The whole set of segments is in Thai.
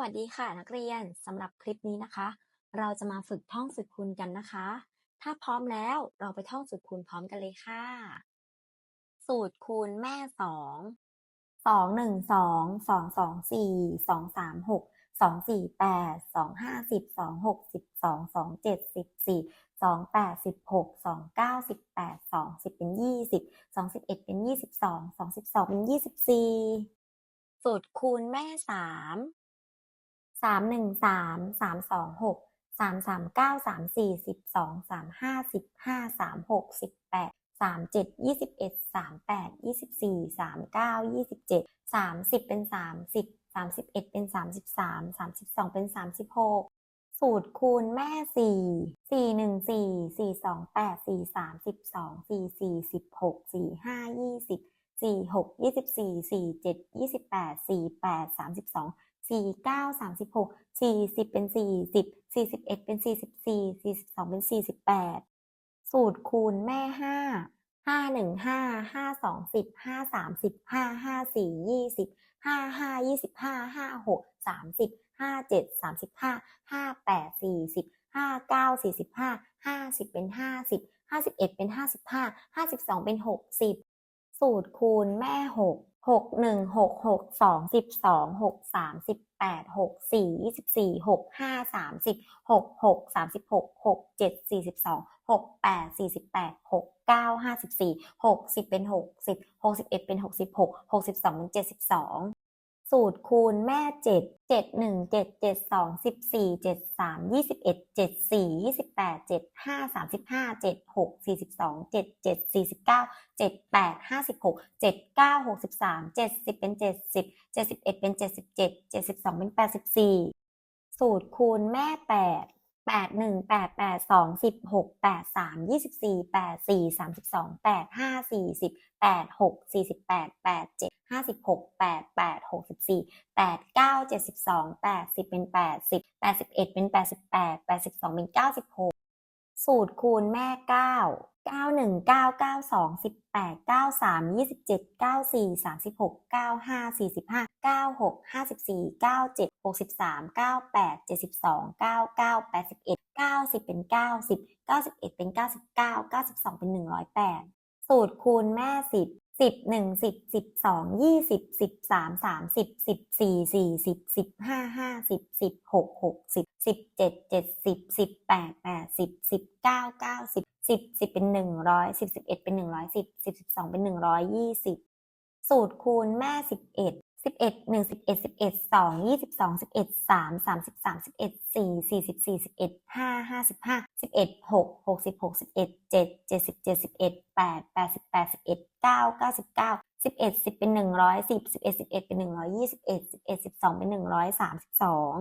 วัสดีค่ะนักเรียนสำหรับคลิปนี้นะคะ เราจะมาฝึกท่องสูตรคูณกันนะคะ ถ้าพร้อมแล้วเราไปท่องสูตรคูณพร้อมกันเลยค่ะ สูตรคูณแม่สองสองหนึ่งสองสองสองสี่สองสามหกสองสี่แปดสองห้าสิบสองหกสิบสองสองเจ็ดสิบสี่สองแปดสิบหกสองเก้าสิบแปดสองสิบเป็นยี่สิบสองสิบเอ็ดเป็นยี่สิบสองสองสิบสองเป็นยี่สิบสี่สูตรคูณแม่สามามหนึ่งสามสามสองหกสามสามเก้าสามสี่สิบสองสามห้าสิบห้าสามหกสิบแปดสามเจ็ดยี่สิบเอ็ดสามแปดยี่สิบสี่สามเก้ายี่สิบเจ็ดสามสิบเป็นสามสิบสามสิบเอ็ดเป็นสามสิบสามสามสิบสองเป็นสามสิบหกสูตรคูณแม่สี่สี่หนึ่งสี่สี่สองแปดสี่สามสิบสองสี่สี่สิบหกสี่ห้ายี่สิบสี่หกยี่สิบสี่สี่เจ็ดยี่สิบแปดสี่แปดสามสิบสอง สี่เก้าสามสิบหกสี่สิบเป็นสี่สิบสี่สิบเอ็ดเป็นสี่สิบสี่สี่สิบสองเป็นสี่สิบแปดสูตรคูณแม่ห้าห้าหนึ่งห้าห้าสองสิบห้าสามสิบห้าห้าสี่ยี่สิบห้าห้ายี่สิบห้าห้าหกสามสิบห้าเจ็ดสามสิบห้าห้าแปดสี่สิบห้าเก้าสี่สิบห้าห้าสิบเป็นห้าสิบห้าสิบเอ็ดเป็นห้าสิบห้าห้าสิบสองเป็นหกสิบสูตรคูณแม่หก หกหนึ่งหกหกสองสิบสองหกสามสิบแปดหกสี่ยี่สิบสี่หกห้าสามสิบหกหกสามสิบหกหกเจ็ดสี่สิบสองหกแปดสี่สิบแปดหกเก้าห้าสิบสี่หกสิบเป็นหกสิบหกสิบเอ็ดเป็นหกสิบหกหกสิบสองเป็นเจ็ดสิบสอง สูตรคูณแม่เจ็ดเจ็ดหนึ่งเจ็ดเจ็ดสองสิบสี่เจ็ดสามยี่สิบเอ็ดเจ็ดสี่ยี่สิบแปดเจ็ดห้าสามสิบห้าเจ็ดหกสี่สิบสองเจ็ดเจ็ดสี่สิบเก้าเจ็ดแปดห้าสิบหกเจ็ดเก้าหกสิบสามเจ็ดสิบเป็นเจ็ดสิบเจ็ดสิบเอ็ดเป็นเจ็ดสิบเจ็ดเจ็ดสิบสองเป็นแปดสิบสี่สูตรคูณแม่แปดแปดหนึ่งแปดแปดสองสิบหกแปดสามยี่สิบสี่แปดสี่สามสิบสองแปดห้าสี่สิบแปดหกสี่สิบแปดแปดเจ็ด ห้าสี่สิบแปดหกสี่สิบแปดแปดเจ็ดห้าสิบหกแปดแปดหกสิบสี่แปดเก้าเจ็ดสิบสองแปดสิบเป็นแปดสิบแปดสิบเอ็ดเป็นแปดสิบแปดแปดสิบสองเป็นเก้าสิบหกสูตรคูณแม่เก้าเก้าหนึ่งเก้าเก้าสองสิบแปดเก้าสามยี่สิบเจ็ดเก้าสี่สามสิบหกเก้าห้าสี่สิบห้าเก้าหกห้าสิบสี่เก้าเจ็ดหกสิบสามเก้าแปดเจ็ดสิบสองเก้าเก้าแปดสิบเอ็ดเก้าสิบเป็นเก้าสิบเก้าสิบเอ็ดเป็นเก้าสิบเก้าเก้าสิบสองเป็นหนึ่งร้อยแปดสูตรคูณแม่สิบ สิบหนึ่งสิบสิบสองยี่สิบสิบสามสามสิบสิบสี่สี่สิบสิบห้าห้าสิบสิบหกหกสิบสิบเจ็ดเจ็ดสิบสิบแปดแปดสิบสิบเก้าเก้าสิบสิบสิบเป็นหนึ่งร้อยสิบสิบเอ็ดเป็นหนึ่งร้อยสิบสิบสิบสองเป็นหนึ่งร้อยยี่สิบสูตรคูณแม่สิบเอ็ด สิบเอ็ดหนึ่งสิบเอ็ดสิบเอ็ดสองยี่สิบสองสิบเอ็ดสามสามสิบสามสิบเอ็ดสี่สี่สิบสี่สิบเอ็ดห้าห้าสิบห้าสิบเอ็ดหกหกสิบหกสิบเอ็ดเจ็ดเจ็ดสิบเจ็ดสิบเอ็ดแปดแปดสิบแปดสิบเอ็ดเก้าเก้าสิบเก้าสิบเอ็ดสิบเป็นหนึ่งร้อยสิบสิบเอ็ดสิบเอ็ดเป็นหนึ่งร้อยยี่สิบเอ็ดสิบเอ็ดสิบสองเป็นหนึ่งร้อยสามสิบสอง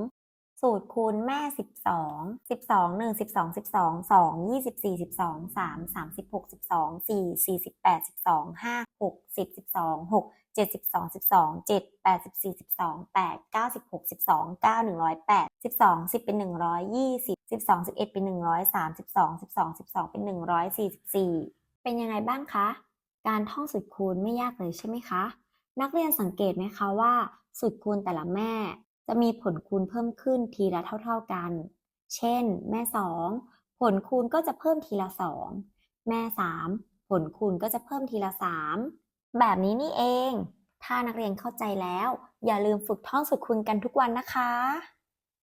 สูตรคูณแม่สิบสองสิบสองหนึ่งสิบสองสิบสองสองยี่สิบสี่สิบสองสามสามสิบหกสิบสองสี่สี่สิบแปดสิบสองห้าหกสิบสิบสองหกเจ็ดสิบสองสิบสองเจ็ดแปดสิบสี่สิบสองแปดเก้าสิบหกสิบสองเก้าหนึ่งร้อยแปดสิบสองสิบเป็นหนึ่งร้อยยี่สิบสิบสองสิบเอ็ดเป็นหนึ่งร้อยสามสิบสองสิบสองสิบสองเป็นหนึ่งร้อยสี่สิบสี่เป็นยังไงบ้างคะ การท่องสูตรคูณไม่ยากเลยใช่ไหมคะ นักเรียนสังเกตไหมคะว่าสูตรคูณแต่ละแม่ จะมีผลคูณเพิ่มขึ้นทีละเท่า ๆกัน เช่น แม่ 2 ผลคูณก็จะเพิ่มทีละ 2 แม่ 3 ผลคูณก็จะเพิ่มทีละ 3 แบบนี้นี่เอง ถ้านักเรียนเข้าใจแล้ว อย่าลืมฝึกท่องสูตรคูณกันทุกวันนะคะ